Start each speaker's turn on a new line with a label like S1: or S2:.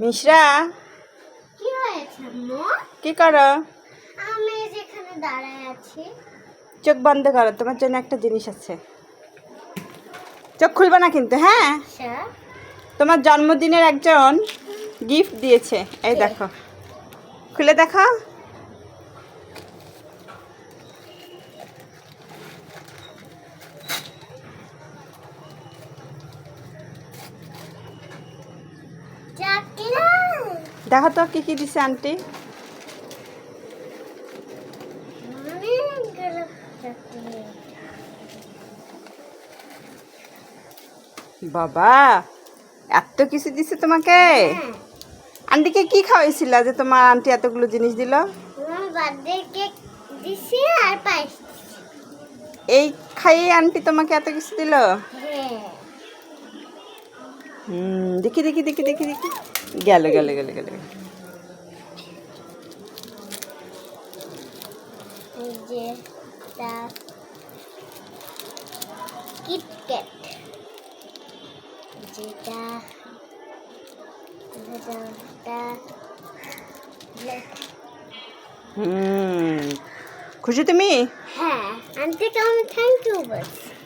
S1: মিশ্রা
S2: কি হয়েছে
S1: কি করো?
S2: আমি যেখানে দাঁড়ায় আছি।
S1: চোখ বন্ধ করো তোমার জন্য একটা জিনিস আছে। চোখ খুলবে না কিন্তু হ্যাঁ? তোমার জন্মদিনের একজন গিফট দিয়েছে এই দেখো। খুলে দেখো। দেখো তো কি কি দিছে আন্টি? বাবা এত কিছু দিছে তোমাকে? আন্টিকে কি খাওয়াইছিল যে তোমার আন্টি এতগুলো জিনিস দিল। এই খাইয়ে আন্টি তোমাকে এত কিছু দিল? দেখি দেখি দেখি দেখি দেখি গেল গেল গেল গেল
S2: এই যে তা কিটক্যাট যেটা যেটা
S1: হুম খুশি তুমি
S2: হ্যাঁ আন্টিকে আমি থ্যাংক ইউ বলছি